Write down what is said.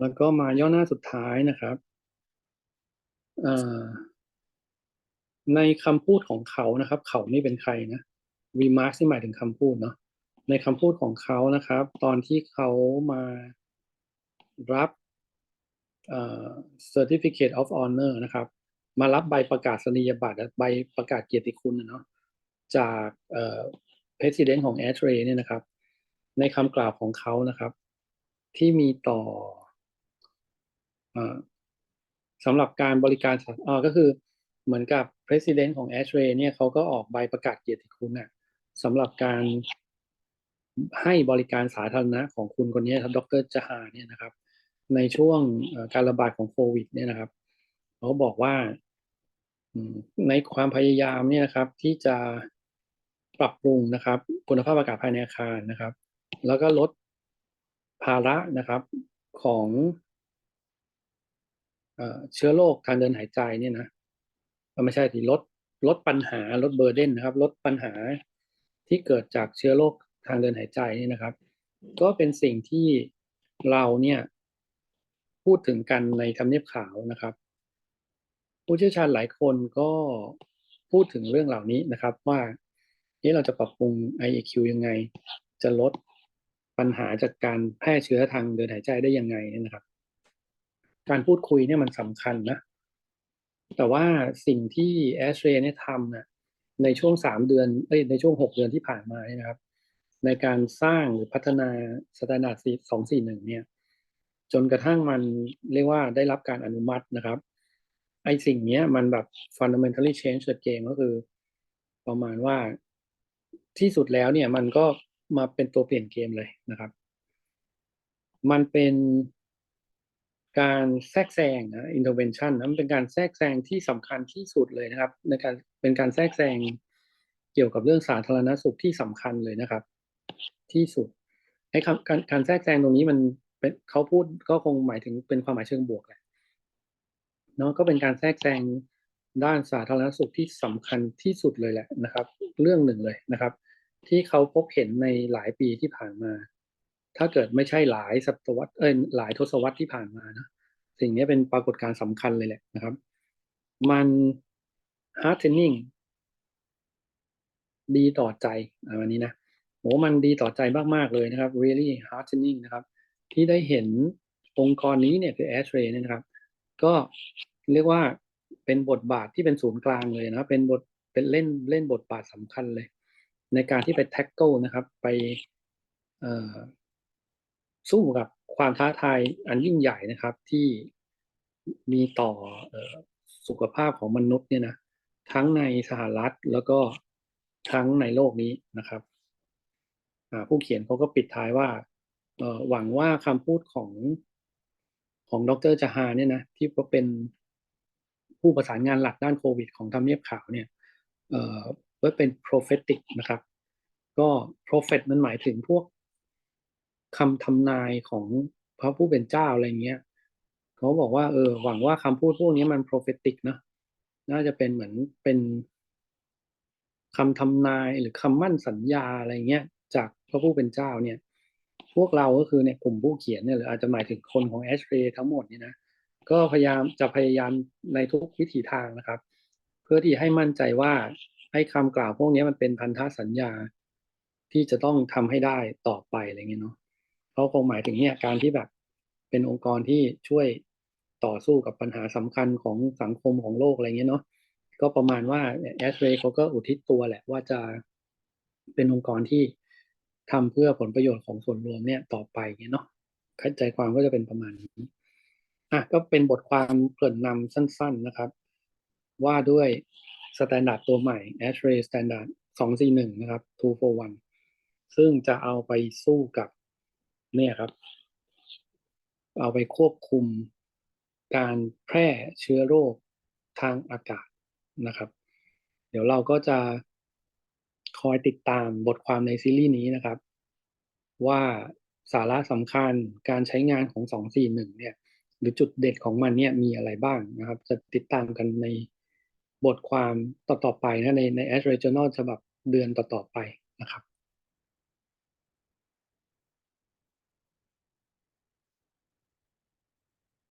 แล้วก็มาย่อหน้าสุดท้ายนะครับในคำพูดของเขานะครับ เขานี่เป็นใครนะ remarks ที่หมายถึงคำพูดเนาะในคำพูดของเขานะครับ ตอนที่เขามารับเอ่อ certificate of honor นะครับ มารับใบประกาศนียบัตรใบประกาศเกียรติคุณเนาะจากเอ่อ president ของ a s h r a เนี่ยนะครับ ในคำกล่าวของเขานะครับ ที่มีต่อ สำหรับการบริการก็คือเหมือนกับ president ของ a s h r a y เนี่ยเขาก็ออกใบประกาศเกียรติคุณน่ะสำหรับการให้บริการสาธารณะของคุณคนนี้ครับดรจฮาเนี่ยนะครับ ในช่วงการระบาดของโควิด เนี่ยนะครับเขาบอกว่าในความพยายามเนี่ยนะครับ ที่จะปรับปรุงนะครับ คุณภาพอากาศภายในอาคารนะครับ แล้วก็ลดภาระนะครับของ เชื้อโรคทางเดินหายใจเนี่ยนะเอ่อไม่ใช่ที่ลดลดปัญหาลดเบอร์เดนนะครับ ลดปัญหาที่เกิดจากเชื้อโรคทางเดินหายใจนี่นะครับ ก็เป็นสิ่งที่เราเนี่ยพูดถึงกันในทำเนียบขาวนะครับ ผู้เชี่ยวชาญหลายคนก็พูดถึงเรื่องเหล่านี้นะครับ ว่านี่เราจะปรับปรุง IAQ ยังไง จะลดปัญหาจากการแพร่เชื้อทางเดินหายใจได้ยังไงนะครับ การพูดคุยเนี่ยมันสำคัญนะ แต่ว่าสิ่งที่แอชเรย์เนี่ยทำนะในช่วงสามเดือนเอ้ยในช่วงหกเดือนที่ผ่านมาเนี่ยนะครับ ในการสร้างหรือพัฒนาสแตนดาร์ดสองสี่หนึ่งเนี่ย จนกระทั่งมันเรียกว่าได้รับการอนุมัตินะครับ ไอสิ่งเนี้ยมันแบบ fundamentally change the game ก็คือ ประมาณว่าที่สุดแล้วเนี่ยมันก็มาเป็นตัวเปลี่ยนเกมเลยนะครับ มันเป็น การแทรกแซงนะ intervention นะมันเป็นการแทรกแซงที่สำคัญที่สุดเลยนะครับ ในการเป็นการแทรกแซงเกี่ยวกับเรื่องสาธารณสุขที่สำคัญเลยนะครับ ที่สุดไอ้การการแทรกแซงตรงนี้มันเป็นเขาพูดก็คงหมายถึงเป็นความหมายเชิงบวกแหละเนาะก็เป็นการแทรกแซงด้านสาธารณสุขที่สำคัญที่สุดเลยแหละนะครับ เรื่องหนึ่งเลยนะครับ ที่เขาพบเห็นในหลายปีที่ผ่านมา ถ้าเกิดไม่ใช่หลายศตวรรษเอ้ยหลายทศวรรษที่ผ่านมานะสิ่งนี้เป็นปรากฏการณ์สำคัญเลยแหละนะครับ มัน heartening ดีต่อใจอันนี้นะโหมันดีต่อใจมาก ๆ เลยนะครับ really heartening นะครับ ที่ได้เห็นองค์กรนี้เนี่ยคือ a s h r a y เนี่ยนะครับ ก็เรียกว่าเป็นบทบาทที่เป็นศูนย์กลางเลยนะครับ เป็นบทเป็นเล่นเล่นบทบาทสำคัญเลย ในการที่ไป tackle นะครับ ไป สู้กับความท้าทายอันยิ่งใหญ่นะครับที่มีต่ออสุขภาพของมนุษย์เนี่ยนะทั้งในสหรัฐแล้วก็ทั้งในโลกนี้นะครับผู้เขียนเขาก็ปิดท้ายว่าหวังว่าคำพูดของของดรจาฮาเนี่ยนะที่เขาเป็นผู้ประสานงานหลักด้านโควิด ของทำเนียบขาวเนี่ยเอ่อว่าเป็น prophetic นะครับ ก็ prophet มันหมายถึงพวก คำทำนายของพระผู้เป็นเจ้าอะไรเงี้ยเขาบอกว่าเออหวังว่าคำพูดพวกนี้มัน prophetic นะน่าจะเป็นเหมือนเป็นคำทำนายหรือคำมั่นสัญญาอะไรเงี้ยจากพระผู้เป็นเจ้าเนี่ย พวกเราก็คือเนี่ยกลุ่มผู้เขียนเนี่ยหรืออาจจะหมายถึงคนของแอชเรทั้งหมดนี่นะก็พยายามจะพยายามในทุกวิถีทางนะครับ เพื่อที่ให้มั่นใจว่าให้คำกล่าวพวกนี้มันเป็นพันธสัญญาที่จะต้องทำให้ได้ต่อไปอะไรเงี้ยเนาะ เขาคงหมายถึงเนี่ยการที่แบบ เป็นองค์กรที่ช่วยต่อสู้กับปัญหาสำคัญของสังคมของโลกอะไรเงี้ยเนาะก็ประมาณว่าแอสเรย์เขาก็อุทิศตัวแหละว่าจะเป็นองค์กรที่ทำเพื่อผลประโยชน์ของส่วนรวมเนี่ยต่อไปเงี้ยเนาะเข้าใจความก็จะเป็นประมาณนี้อะก็เป็นบทความเกริ่นนำสั้น ๆนะครับ ว่าด้วยสแตนดาร์ดตัวใหม่ ASHRAE Standard 241 นะครับ 241 ซึ่งจะเอาไปสู้กับ เนี่ยครับ เอาไปควบคุมการแพร่เชื้อโรคทางอากาศนะครับ เดี๋ยวเราก็จะคอยติดตามบทความในซีรีส์นี้นะครับ ว่าสาระสำคัญการใช้งานของ 241 เนี่ย หรือจุดเด็ดของมันเนี่ยมีอะไรบ้างนะครับ จะติดตามกันในบทความต่อๆไปนะในใน Ash Regional ฉบับเดือนต่อๆไปนะครับ